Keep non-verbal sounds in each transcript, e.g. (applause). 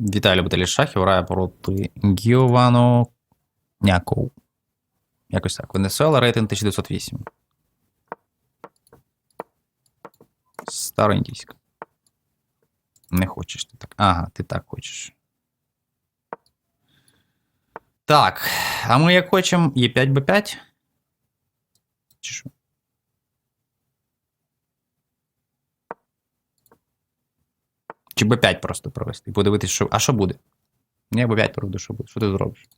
Вітаю любителі шахів, грає проти Гіовано Някоу. Якось так. Венесуела, рейтинг 1908. Староіндійська. Не хочеш ти так. Ага, ти так хочеш. Так. А ми як хочемо Е5 Б5? Чи що? Чи Б5 просто провести і подивитися, що. А що буде? Ні, Б5 проведу, що буде. Що ти зробиш?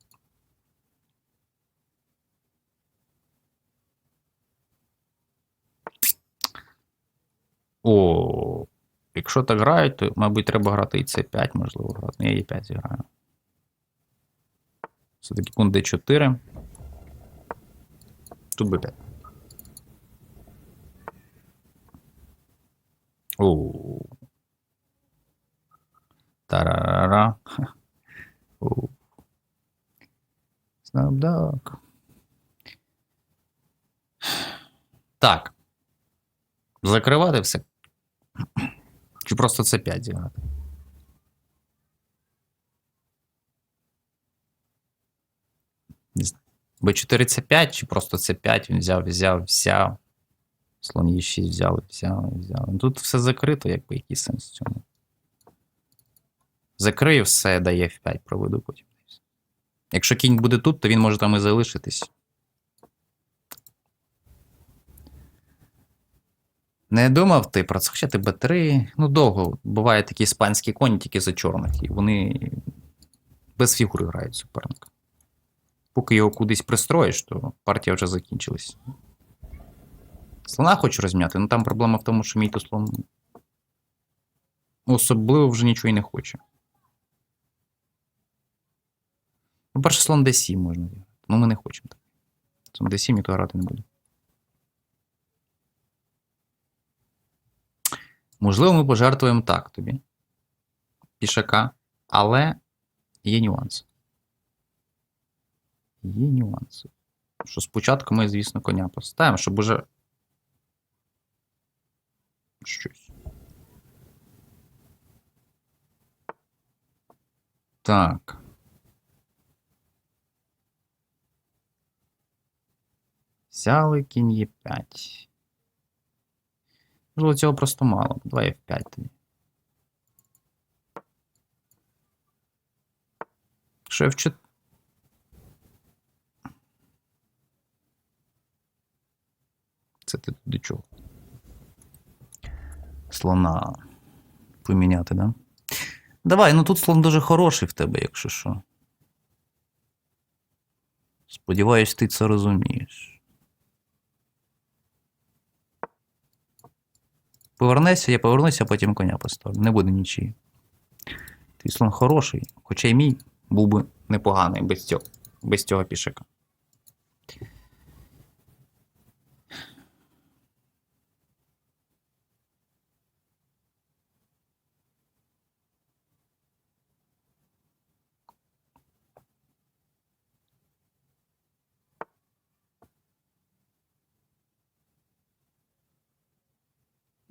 О, якщо так грають, то, мабуть, треба грати і С5, можливо, грати. Ну, я Е5 зіграю. Все-таки кун Д4. Тут Б5. О. Тарарара. (laughs) Снапдак. Так. Закривати все. Чи просто це 5 зіграти? Не знаю. Б4 це 5, чи просто це 5 він взяв, взяв, взяв. Слон Е6 взяв, взяв, взяв. Ну, Тут все закрито, якби який сенс в цьому. Закрию все, дає F5, проведу потім. Якщо кінь буде тут, то він може там і залишитись. Не думав ти про це, хоча ти Б3. Ну, довго. Бувають такі іспанські коні тільки за чорних, і вони без фігури грають суперника. Поки його кудись пристроїш, то партія вже закінчилась. Слона хочу розм'яти, ну там проблема в тому, що мій то слон особливо вже нічого і не хоче. Ну, перше слон D7 можна зіграти. Ну, ми не хочемо так. Слон D7 ніхто грати не буде. Можливо, ми пожертвуємо так тобі. Пішака, але є нюанси. Є нюанси. Що спочатку ми, звісно, коня поставимо, щоб уже щось. Так. Взяли кінь Е5. Можливо, цього просто мало. Давай F5 тоді. Що F4? Це ти до чого? Слона поміняти, да? Давай, ну тут слон дуже хороший в тебе, якщо що. Сподіваюсь, ти це розумієш. Повернешся, я повернуся, а потім коня поставлю. Не буде нічиї. Твій слон хороший, хоча й мій був би непоганий без цього, без цього пішака.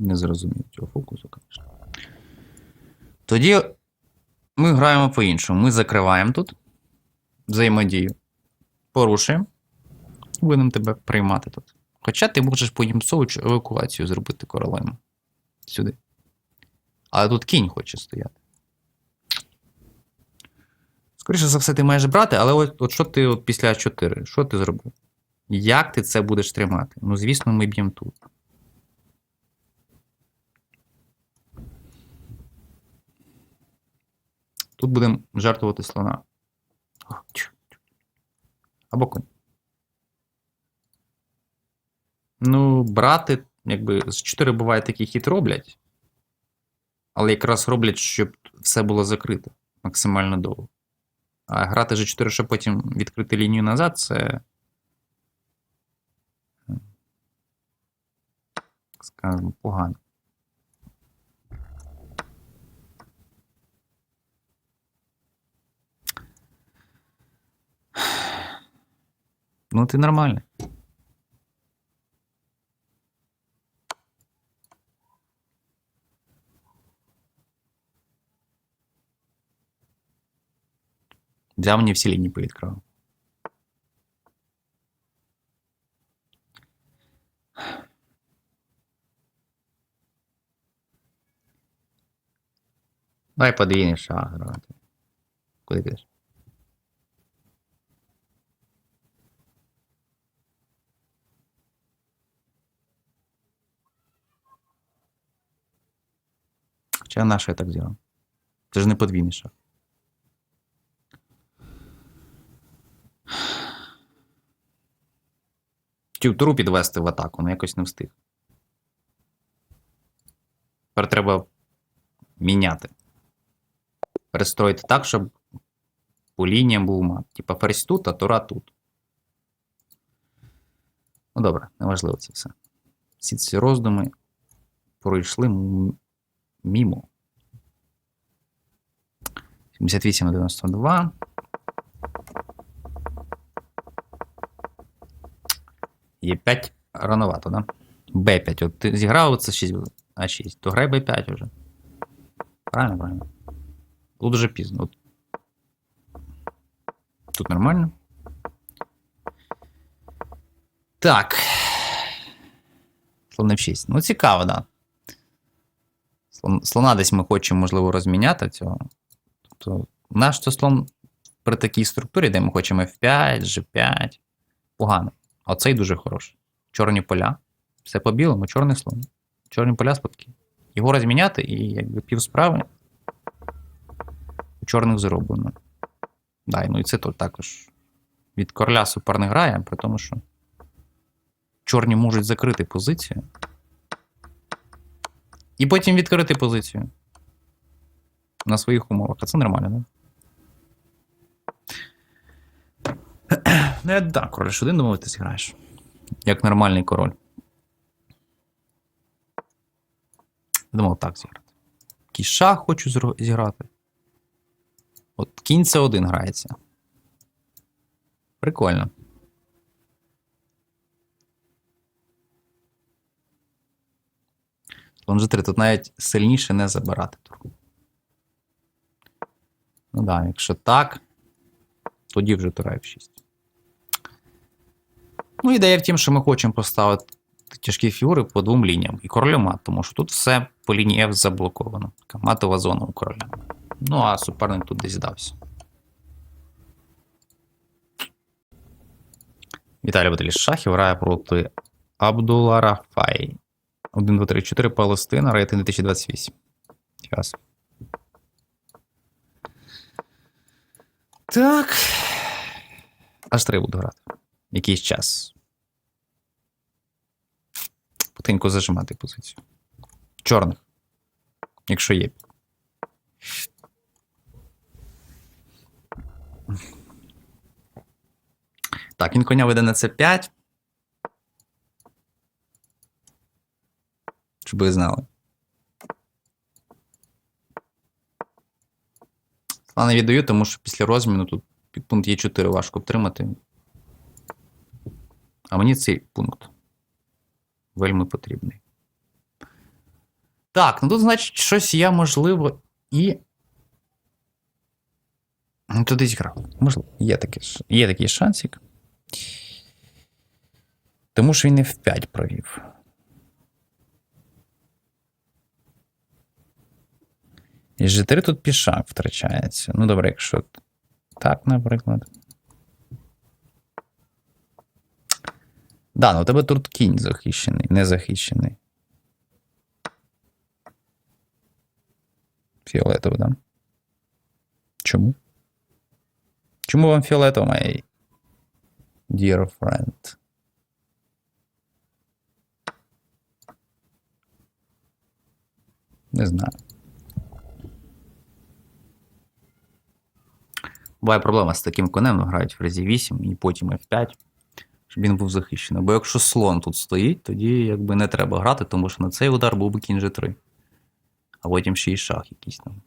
Не зрозумів цього фокусу, звісно. Тоді ми граємо по-іншому. Ми закриваємо тут взаємодію. Порушуємо. Будемо тебе приймати тут. Хоча ти можеш потім совуч евакуацію зробити королем. Сюди. Але тут кінь хоче стояти. Скоріше за все, ти маєш брати, але от, от що ти от після 4? Що ти зробив? Як ти це будеш тримати? Ну, звісно, ми б'ємо тут. Тут будемо жертвувати слона. Або конь. Ну, брати, якби з 4 буває такий хід роблять. Але якраз роблять, щоб все було закрито максимально довго. А грати G4, щоб потім відкрити лінію назад, це. Скажімо, погано. Ну, ти нормальний. Взяв мені всі лінії повідкривав. Давай подвійний шаг грати. Куди підеш? Хоча на що я так зробив? Це ж не подвійний шаг. Хотів підвести в атаку, але якось не встиг. Тепер треба міняти. Перестроїти так, щоб по лініям був мат. Типа ферзь тут, а тура тут. Ну добре, неважливо це все. Всі ці роздуми пройшли мімо. 78 на 92. Є 5 рановато, да? Б5. От ти зіграв це 6, а 6. То грай Б5 вже. Правильно, правильно. Тут уже пізно. От. Тут нормально. Так. Слон F6. Ну, цікаво, да. Слон, слона десь ми хочемо, можливо, розміняти цього. Тобто, наш то слон при такій структурі, де ми хочемо F5, G5. Погано. А цей дуже хороший. Чорні поля. Все по білому, чорний слон. Чорні поля спокійно. Його розміняти і якби пів справи у чорних зроблено. Да, ну і це тут також від короля супер не грає, при тому, що чорні можуть закрити позицію. І потім відкрити позицію. На своїх умовах. А це нормально? Ну, я да, король один думав, ти зіграєш. Як нормальний король. Думав так зіграти. Шах хочу зіграти. От кінь це один грається. Прикольно. Слон G3 тут навіть сильніше не забирати турку. Ну да, якщо так, тоді вже тура F6. Ну, ідея в тім, що ми хочемо поставити тяжкі фігури по двом лініям. І королю мат, тому що тут все по лінії F заблоковано. Така матова зона у короля. Ну, а суперник тут десь здався. Віталій Баталіш Шахів грає проти Абдула Рафай. 1, 2, 3, 4 Палестина, рейтинг 2028. Час. Так. Аж три буду грати. Якийсь час. Потенько зажимати позицію. Чорних. Якщо є. Так, він коня веде на c5. Щоб ви знали. Я не віддаю, тому що після розміну тут пункт Е4 важко втримати. А мені цей пункт вельми потрібний. Так, ну тут, значить, щось я, можливо, і. Ну, туди зіграв. Можливо, є такий, є такий шансик. Тому що він не в 5 провів. І G3 тут пішак втрачається. Ну, добре, якщо так, наприклад. Да, ну у тебе тут кінь захищений, не захищений. Фіолетово, да? Чому? Чому вам фіолетово, мій dear friend? Не знаю. Буває проблема з таким конем, ну, грають в разі 8 і потім F5, щоб він був захищений. Бо якщо слон тут стоїть, тоді якби не треба грати, тому що на цей удар був би кінь G3. А потім ще й шах якийсь там.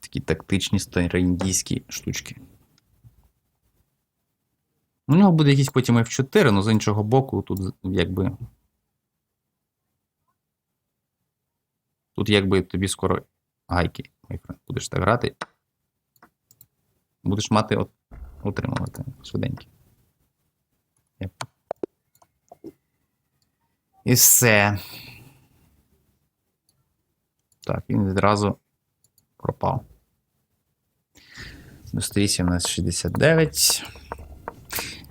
Такі тактичні староіндійські штучки. У нього буде якийсь потім F4, але з іншого боку, тут якби. Тут якби тобі скоро гайки. Будеш так грати. Будеш мати от, отримувати швиденько. Yep. І все. Так, він відразу пропав. 98 у нас 69.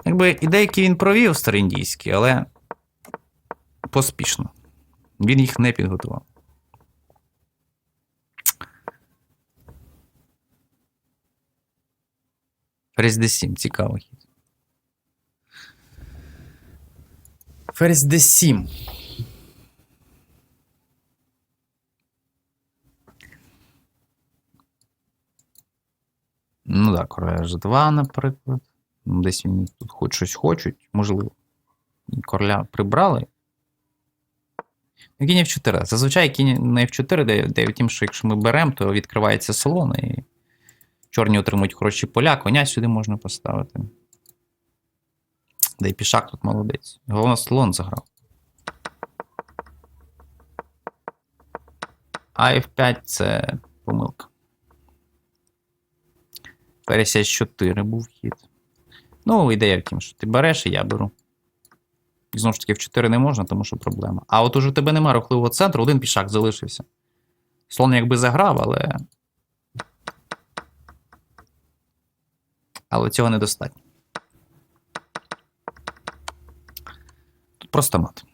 Якби і деякі він провів староіндійські, але поспішно. Він їх не підготував. Ферзь D7, цікавий хід. Ферзь D7. Ну так, короля H2, наприклад. Ну, Десь він тут хоч щось хочуть, можливо. Короля прибрали. Кінь F4. Зазвичай кінь на F4 дає, дає тим, що якщо ми беремо, то відкривається салон, і чорні отримують хороші поля, коня сюди можна поставити. Да і пішак тут молодець. Головне, слон заграв. А F5 це помилка. Ферзь 4 був хід. Ну, ідея в тім, що ти береш, і я беру. І знову ж таки, в 4 не можна, тому що проблема. А от уже в тебе немає рухливого центру, один пішак залишився. Слон якби заграв, але. Але цього недостатньо. Тут просто мат.